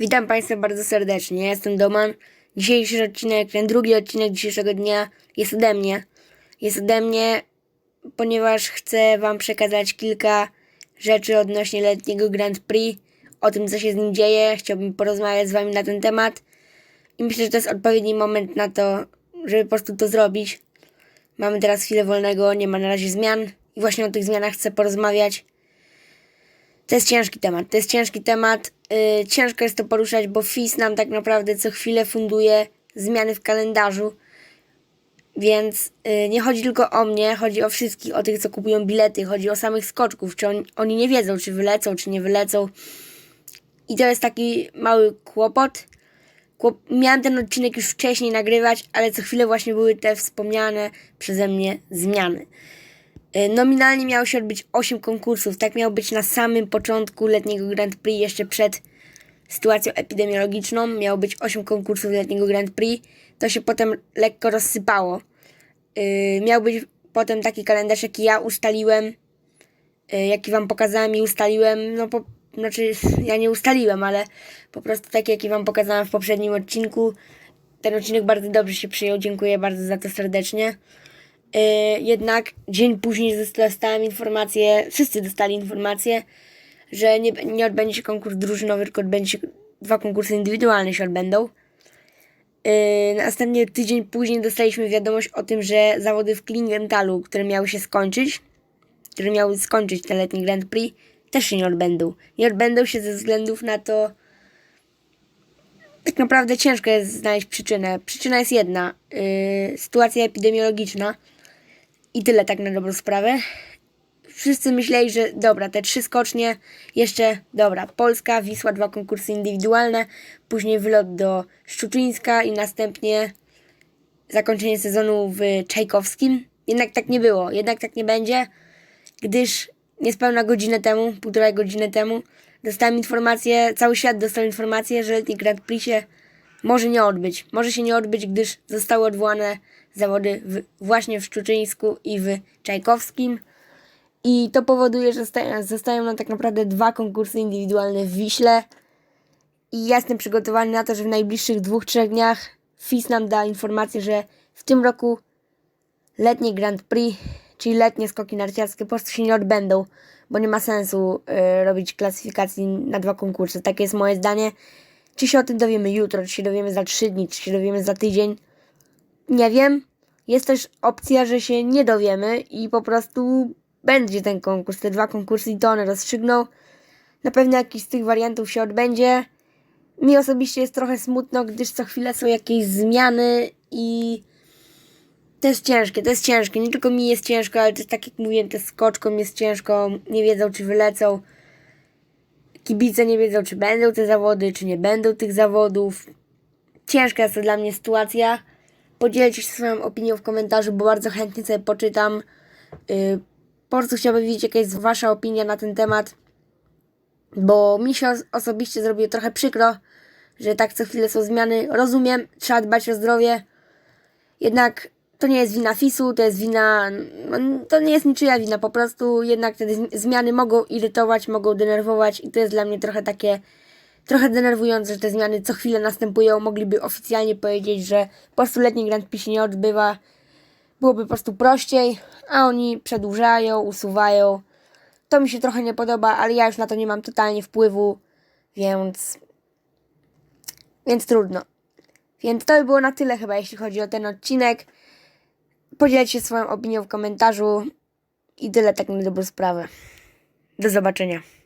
Witam Państwa bardzo serdecznie. Ja jestem Doman. Dzisiejszy odcinek, ten drugi odcinek dzisiejszego dnia jest ode mnie. Jest ode mnie, ponieważ chcę Wam przekazać kilka rzeczy odnośnie letniego Grand Prix, o tym co się z nim dzieje. Chciałbym porozmawiać z Wami na ten temat. I myślę, że to jest odpowiedni moment na to, żeby po prostu to zrobić. Mamy teraz chwilę wolnego, nie ma na razie zmian. I właśnie o tych zmianach chcę porozmawiać. To jest ciężki temat. To jest ciężki temat. Yy, ciężko jest to poruszać, bo FIS nam tak naprawdę co chwilę funduje zmiany w kalendarzu. Więc yy, nie chodzi tylko o mnie, chodzi o wszystkich, o tych, co kupują bilety, chodzi o samych skoczków, czy on, oni nie wiedzą, czy wylecą, czy nie wylecą. I to jest taki mały kłopot. Kłop- Miałem ten odcinek już wcześniej nagrywać, ale co chwilę właśnie były te wspomniane przeze mnie zmiany. Y, Nominalnie miało się odbyć 8 konkursów. Tak miało być na samym początku letniego Grand Prix, jeszcze przed sytuacją epidemiologiczną. Miało być 8 konkursów letniego Grand Prix. To się potem lekko rozsypało. Yy, miał być potem taki kalendarz, jaki ja ustaliłem, yy, jaki wam pokazałem i ustaliłem. No, po, znaczy, ja nie ustaliłem, ale po prostu taki, jaki wam pokazałem w poprzednim odcinku. Ten odcinek bardzo dobrze się przyjął. Dziękuję bardzo za to serdecznie. Yy, jednak dzień później dostałem informację, wszyscy dostali informację, że nie, nie odbędzie się konkurs drużynowy, tylko odbędzie się dwa konkursy indywidualne się odbędą. Yy, następnie tydzień później dostaliśmy wiadomość o tym, że zawody w Klingentalu, które miały się skończyć, które miały skończyć ten letni Grand Prix, też się nie odbędą. Nie odbędą się ze względów na to, tak naprawdę ciężko jest znaleźć przyczynę. Przyczyna jest jedna. Yy, sytuacja epidemiologiczna. I tyle tak na dobrą sprawę. Wszyscy myśleli, że dobra, te trzy skocznie, jeszcze dobra, Polska, Wisła, dwa konkursy indywidualne, później wylot do Szczuczyńska i następnie zakończenie sezonu w Czajkowskim. Jednak tak nie było, jednak tak nie będzie, gdyż niespełna godzinę temu, półtorej godziny temu, dostałem informację, cały świat dostał informację, że letni Grand Prix się może nie odbyć. Może się nie odbyć, gdyż zostały odwołane zawody w, właśnie w Szczuczyńsku i w Czajkowskim. I to powoduje, że zostają, nam tak naprawdę dwa konkursy indywidualne w Wiśle. I ja jestem przygotowany na to, że w najbliższych dwóch, trzech dniach FIS nam da informację, że w tym roku letnie Grand Prix, czyli letnie skoki narciarskie po prostu się nie odbędą, bo nie ma sensu y, robić klasyfikacji na dwa konkursy. Takie jest moje zdanie. Czy się o tym dowiemy jutro, czy się dowiemy za trzy dni, czy się dowiemy za tydzień, nie wiem. Jest też opcja, że się nie dowiemy i po prostu będzie ten konkurs. Te dwa konkursy i to one rozstrzygną. Na pewno jakiś z tych wariantów się odbędzie. Mi osobiście jest trochę smutno, gdyż co chwilę są jakieś zmiany i to jest ciężkie, to jest ciężkie. Nie tylko mi jest ciężko, ale też tak jak mówiłem, też skoczkom jest ciężko. Nie wiedzą, czy wylecą. Kibice nie wiedzą, czy będą te zawody, czy nie będą tych zawodów. Ciężka jest to dla mnie sytuacja. Podzielcie się swoją opinią w komentarzu, bo bardzo chętnie sobie poczytam. Yy, po prostu chciałbym wiedzieć, jaka jest Wasza opinia na ten temat, bo mi się os- osobiście zrobiło trochę przykro, że tak co chwilę są zmiany. Rozumiem, trzeba dbać o zdrowie, jednak to nie jest wina FIS-u, to jest wina, to nie jest niczyja wina, po prostu jednak te zmi- zmiany mogą irytować, mogą denerwować i to jest dla mnie trochę takie, trochę denerwujące, że te zmiany co chwilę następują. Mogliby oficjalnie powiedzieć, że po prostu letni Grand Prix się nie odbywa, byłoby po prostu prościej, a oni przedłużają, usuwają. To mi się trochę nie podoba, ale ja już na to nie mam totalnie wpływu, więc. Więc trudno. Więc to by było na tyle chyba, jeśli chodzi o ten odcinek. Podzielcie się swoją opinią w komentarzu i tyle tak na dobrą sprawę. Do zobaczenia.